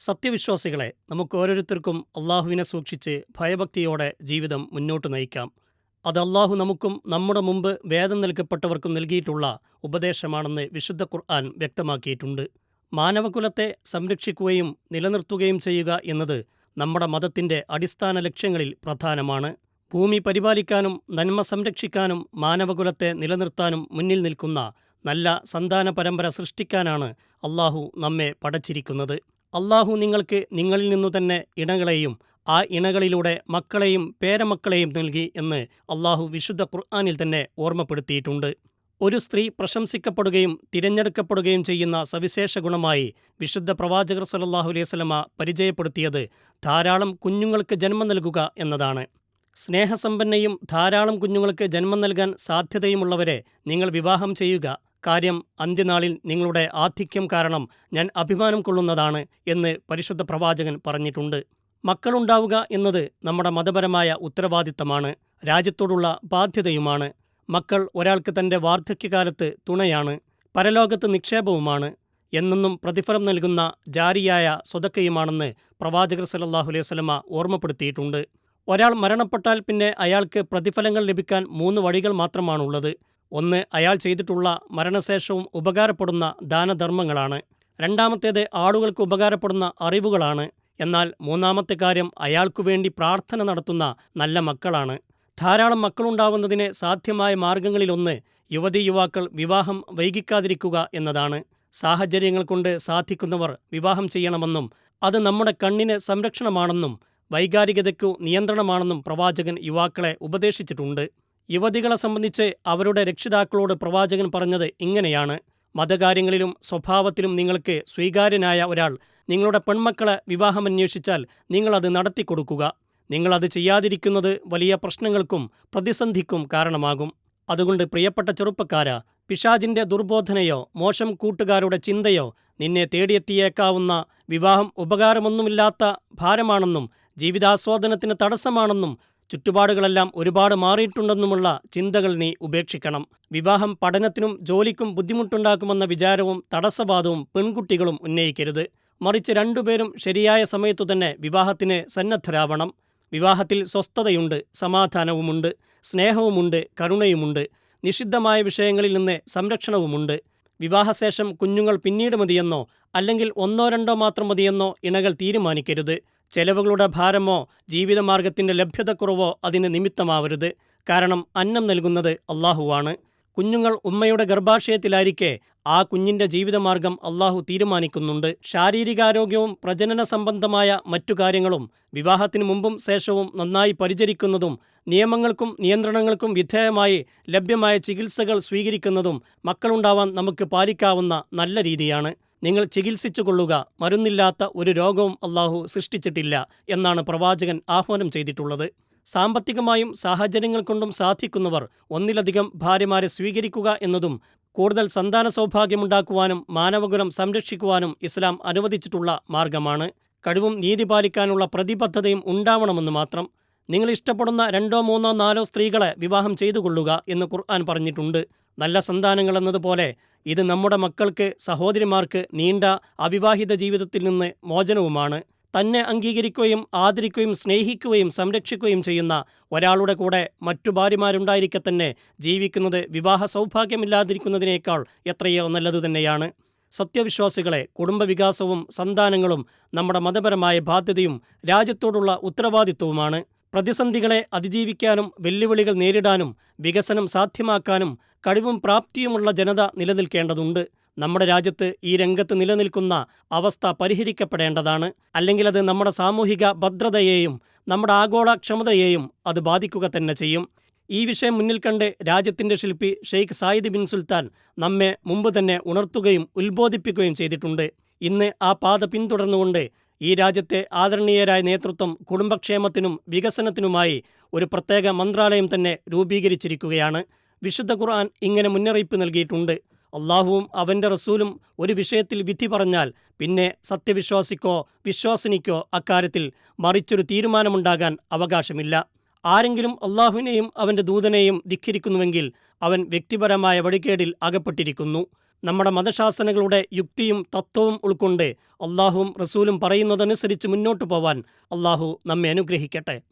സത്യവിശ്വാസികളെ നമുക്ക് ഓരോരുത്തർക്കും അള്ളാഹുവിനെ സൂക്ഷിച്ച് ഭയഭക്തിയോടെ ജീവിതം മുന്നോട്ട് നയിക്കാം. അത് അള്ളാഹു നമുക്കും നമ്മുടെ മുമ്പ് വേദം നൽകപ്പെട്ടവർക്കും നൽകിയിട്ടുള്ള ഉപദേശമാണെന്ന് വിശുദ്ധ ഖുർആൻ വ്യക്തമാക്കിയിട്ടുണ്ട്. മാനവകുലത്തെ സംരക്ഷിക്കുകയും നിലനിർത്തുകയും ചെയ്യുക എന്നത് നമ്മുടെ മതത്തിന്റെ അടിസ്ഥാന ലക്ഷ്യങ്ങളിൽ പ്രധാനമാണ്. ഭൂമി പരിപാലിക്കാനും നന്മ സംരക്ഷിക്കാനും മാനവകുലത്തെ നിലനിർത്താനും മുന്നിൽ നിൽക്കുന്ന നല്ല സന്താന പരമ്പര സൃഷ്ടിക്കാനാണ് അള്ളാഹു നമ്മെ പടച്ചിരിക്കുന്നത്. അള്ളാഹു നിങ്ങൾക്ക് നിങ്ങളിൽ നിന്നു തന്നെ ഇണകളെയും ആ ഇണകളിലൂടെ മക്കളെയും പേരമക്കളെയും നൽകി എന്ന് അള്ളാഹു വിശുദ്ധ ഖുർആാനിൽ തന്നെ ഓർമ്മപ്പെടുത്തിയിട്ടുണ്ട്. ഒരു സ്ത്രീ പ്രശംസിക്കപ്പെടുകയും തിരഞ്ഞെടുക്കപ്പെടുകയും ചെയ്യുന്ന സവിശേഷ ഗുണമായി വിശുദ്ധ പ്രവാചകർ അലൈഹി വസല്ലമ പരിചയപ്പെടുത്തിയത് ധാരാളം കുഞ്ഞുങ്ങൾക്ക് ജന്മം നൽകുക എന്നതാണ്. സ്നേഹസമ്പന്നയും ധാരാളം കുഞ്ഞുങ്ങൾക്ക് ജന്മം നൽകാൻ സാധ്യതയുമുള്ളവരെ നിങ്ങൾ വിവാഹം ചെയ്യുക. കാര്യം അന്ത്യനാളിൽ നിങ്ങളുടെ ആധിക്യം കാരണം ഞാൻ അഭിമാനം കൊള്ളുന്നതാണ് എന്ന് പരിശുദ്ധ പ്രവാചകൻ പറഞ്ഞിട്ടുണ്ട്. മക്കളുണ്ടാവുക എന്നത് നമ്മുടെ മതപരമായ ഉത്തരവാദിത്തമാണ് രാജ്യത്തോടുള്ള ബാധ്യതയുമാണ്. മക്കൾ ഒരാൾക്ക് തന്റെ വാർദ്ധക്യകാലത്ത് തുണയാണ് പരലോകത്ത് നിക്ഷേപവുമാണ് എന്നെന്നും പ്രതിഫലം നൽകുന്ന ജാരിയായ സ്വതക്കയുമാണെന്ന് പ്രവാചകർ സലല്ലാഹു അലൈഹി വസല്ലമ ഓർമ്മപ്പെടുത്തിയിട്ടുണ്ട്. ഒരാൾ മരണപ്പെട്ടാൽ പിന്നെ അയാൾക്ക് പ്രതിഫലങ്ങൾ ലഭിക്കാൻ മൂന്ന് വഴികൾ മാത്രമാണുള്ളത്. ഒന്ന് അയാൾ ചെയ്തിട്ടുള്ള മരണശേഷവും ഉപകാരപ്പെടുന്ന ദാനധർമ്മങ്ങളാണ്. രണ്ടാമത്തേത് ആളുകൾക്ക് ഉപകാരപ്പെടുന്ന അറിവുകളാണ്. എന്നാൽ മൂന്നാമത്തെ കാര്യം അയാൾക്കു വേണ്ടി പ്രാർത്ഥന നടത്തുന്ന നല്ല മക്കളാണ്. ധാരാളം മക്കളുണ്ടാവുന്നതിന് സാധ്യമായ മാർഗങ്ങളിലൊന്ന് യുവതി യുവാക്കൾ വിവാഹം വൈകിക്കാതിരിക്കുക എന്നതാണ്. സാഹചര്യങ്ങൾ കൊണ്ട് സാധിക്കുന്നവർ വിവാഹം ചെയ്യണമെന്നും അത് നമ്മുടെ കണ്ണിന് സംരക്ഷണമാണെന്നും വൈകാരികതയ്ക്കു നിയന്ത്രണമാണെന്നും പ്രവാചകൻ യുവാക്കളെ ഉപദേശിച്ചിട്ടുണ്ട്. യുവതികളെ സംബന്ധിച്ച് അവരുടെ രക്ഷിതാക്കളോട് പ്രവാചകൻ പറഞ്ഞത് ഇങ്ങനെയാണ്. മതകാര്യങ്ങളിലും സ്വഭാവത്തിലും നിങ്ങൾക്ക് സ്വീകാര്യനായ ഒരാൾ നിങ്ങളുടെ പെൺമക്കളെ വിവാഹമന്വേഷിച്ചാൽ നിങ്ങളത് നടത്തിക്കൊടുക്കുക നിങ്ങളത് ചെയ്യാതിരിക്കുന്നത് വലിയ പ്രശ്നങ്ങൾക്കും പ്രതിസന്ധിക്കും കാരണമാകും. അതുകൊണ്ട് പ്രിയപ്പെട്ട ചെറുപ്പക്കാര പിശാജിന്റെ ദുർബോധനയോ മോശം കൂട്ടുകാരുടെ ചിന്തയോ നിന്നെ തേടിയെത്തിയേക്കാവുന്ന വിവാഹം ഉപകാരമൊന്നുമില്ലാത്ത ഭാരമാണെന്നും ജീവിതാസ്വാദനത്തിന് തടസ്സമാണെന്നും ചുറ്റുപാടുകളെല്ലാം ഒരുപാട് മാറിയിട്ടുണ്ടെന്നുമുള്ള ചിന്തകൾ നീ ഉപേക്ഷിക്കണം. വിവാഹം പഠനത്തിനും ജോലിക്കും ബുദ്ധിമുട്ടുണ്ടാക്കുമെന്ന വിചാരവും തടസ്സവാദവും പെൺകുട്ടികളും ഉന്നയിക്കരുത്. മറിച്ച് രണ്ടുപേരും ശരിയായ സമയത്തു തന്നെ വിവാഹത്തിന് സന്നദ്ധരാവണം. വിവാഹത്തിൽ സ്വസ്ഥതയുണ്ട് സമാധാനവുമുണ്ട് സ്നേഹവുമുണ്ട് കരുണയുമുണ്ട് നിഷിദ്ധമായ വിഷയങ്ങളിൽ നിന്ന് സംരക്ഷണവുമുണ്ട്. വിവാഹശേഷം കുഞ്ഞുങ്ങൾ പിന്നീട് മതിയെന്നോ അല്ലെങ്കിൽ ഒന്നോ രണ്ടോ മാത്രം മതിയെന്നോ ഇണകൾ തീരുമാനിക്കരുത്. ചെലവുകളുടെ ഭാരമോ ജീവിതമാർഗത്തിന്റെ ലഭ്യതക്കുറവോ അതിന് നിമിത്തമാവരുത്. കാരണം അന്നം നൽകുന്നത് അള്ളാഹുവാണ്. കുഞ്ഞുങ്ങൾ ഉമ്മയുടെ ഗർഭാശയത്തിലായിരിക്കെ ആ കുഞ്ഞിന്റെ ജീവിതമാർഗം അള്ളാഹു തീരുമാനിക്കുന്നുണ്ട്. ശാരീരികാരോഗ്യവും പ്രജനന സംബന്ധമായ മറ്റു കാര്യങ്ങളും വിവാഹത്തിനു മുമ്പും ശേഷവും നന്നായി പരിചരിക്കുന്നതും നിയമങ്ങൾക്കും നിയന്ത്രണങ്ങൾക്കും വിധേയമായി ലഭ്യമായ ചികിത്സകൾ സ്വീകരിക്കുന്നതും മക്കളുണ്ടാവാൻ നമുക്ക് പാലിക്കാവുന്ന നല്ല രീതിയാണ്. നിങ്ങൾ ചികിത്സിച്ചു കൊള്ളുക മരുന്നില്ലാത്ത ഒരു രോഗവും അള്ളാഹു സൃഷ്ടിച്ചിട്ടില്ല എന്നാണ് പ്രവാചകൻ ആഹ്വാനം ചെയ്തിട്ടുള്ളത്. സാമ്പത്തികമായും സാഹചര്യങ്ങൾ കൊണ്ടും സാധിക്കുന്നവർ ഒന്നിലധികം ഭാര്യമാരെ സ്വീകരിക്കുക എന്നതും കൂടുതൽ സന്താന സൗഭാഗ്യമുണ്ടാക്കുവാനും മാനവകുലം സംരക്ഷിക്കുവാനും ഇസ്ലാം അനുവദിച്ചിട്ടുള്ള മാർഗമാണ്. കഴിവും നീതി പാലിക്കാനുള്ള പ്രതിബദ്ധതയും ഉണ്ടാവണമെന്ന് മാത്രം. നിങ്ങൾ ഇഷ്ടപ്പെടുന്ന രണ്ടോ മൂന്നോ നാലോ സ്ത്രീകളെ വിവാഹം ചെയ്തു കൊള്ളുക എന്ന് ഖുർആൻ പറഞ്ഞിട്ടുണ്ട്. നല്ല സന്താനങ്ങൾ എന്നതുപോലെ ഇത് നമ്മുടെ മക്കൾക്ക് സഹോദരിമാർക്ക് നീണ്ട അവിവാഹിത ജീവിതത്തിൽ നിന്ന് മോചനവുമാണ്. തന്നെ അംഗീകരിക്കുകയും ആദരിക്കുകയും സ്നേഹിക്കുകയും സംരക്ഷിക്കുകയും ചെയ്യുന്ന ഒരാളുടെ കൂടെ മറ്റു ഭാര്യമാരുണ്ടായിരിക്കെ തന്നെ ജീവിക്കുന്നത് വിവാഹ സൗഭാഗ്യമില്ലാതിരിക്കുന്നതിനേക്കാൾ എത്രയോ നല്ലതു തന്നെയാണ്. സത്യവിശ്വാസികളെ കുടുംബവികാസവും സന്താനങ്ങളും നമ്മുടെ മതപരമായ ബാധ്യതയും രാജ്യത്തോടുള്ള ഉത്തരവാദിത്വവുമാണ്. പ്രതിസന്ധികളെ അതിജീവിക്കാനും വെല്ലുവിളികൾ നേരിടാനും വികസനം സാധ്യമാക്കാനും കഴിവും പ്രാപ്തിയുമുള്ള ജനത നിലനിൽക്കേണ്ടതുണ്ട്. നമ്മുടെ രാജ്യത്ത് ഈ രംഗത്ത് നിലനിൽക്കുന്ന അവസ്ഥ പരിഹരിക്കപ്പെടേണ്ടതാണ്. അല്ലെങ്കിൽ അത് നമ്മുടെ സാമൂഹിക ഭദ്രതയെയും നമ്മുടെ ആഗോള ക്ഷമതയെയും അത് ബാധിക്കുക തന്നെ ചെയ്യും. ഈ വിഷയം മുന്നിൽ കണ്ട് രാജ്യത്തിന്റെ ശില്പി ഷെയ്ഖ് സായിദ് ബിൻ സുൽത്താൻ നമ്മെ മുമ്പ് തന്നെ ഉണർത്തുകയും ഉത്ബോധിപ്പിക്കുകയും ചെയ്തിട്ടുണ്ട്. ഇന്ന് ആ പാത പിന്തുടർന്നുകൊണ്ട് ഈ രാജ്യത്തെ ആദരണീയരായ നേതൃത്വം കുടുംബക്ഷേമത്തിനും വികസനത്തിനുമായി ഒരു പ്രത്യേക മന്ത്രാലയം തന്നെ രൂപീകരിച്ചിരിക്കുകയാണ്. വിശുദ്ധ ഖുർആൻ ഇങ്ങനെ മുന്നറിയിപ്പ് നൽകിയിട്ടുണ്ട്. അള്ളാഹുവും അവന്റെ റസൂലും ഒരു വിഷയത്തിൽ വിധി പറഞ്ഞാൽ പിന്നെ സത്യവിശ്വാസിക്കോ വിശ്വാസിനിക്കോ അക്കാര്യത്തിൽ മറിച്ചൊരു തീരുമാനമുണ്ടാകാൻ അവകാശമില്ല. ആരെങ്കിലും അള്ളാഹുവിനെയും അവന്റെ ദൂതനെയും ധിഖരിക്കുന്നുവെങ്കിൽ അവൻ വ്യക്തിപരമായ വഴികേടിൽ അകപ്പെട്ടിരിക്കുന്നു. നമ്മുടെ മതശാസനകളുടെ യുക്തിയും തത്വവും ഉൾക്കൊണ്ട് അള്ളാഹുവും റസൂലും പറയുന്നതനുസരിച്ച് മുന്നോട്ടു പോവാൻ അള്ളാഹു നമ്മെ അനുഗ്രഹിക്കട്ടെ.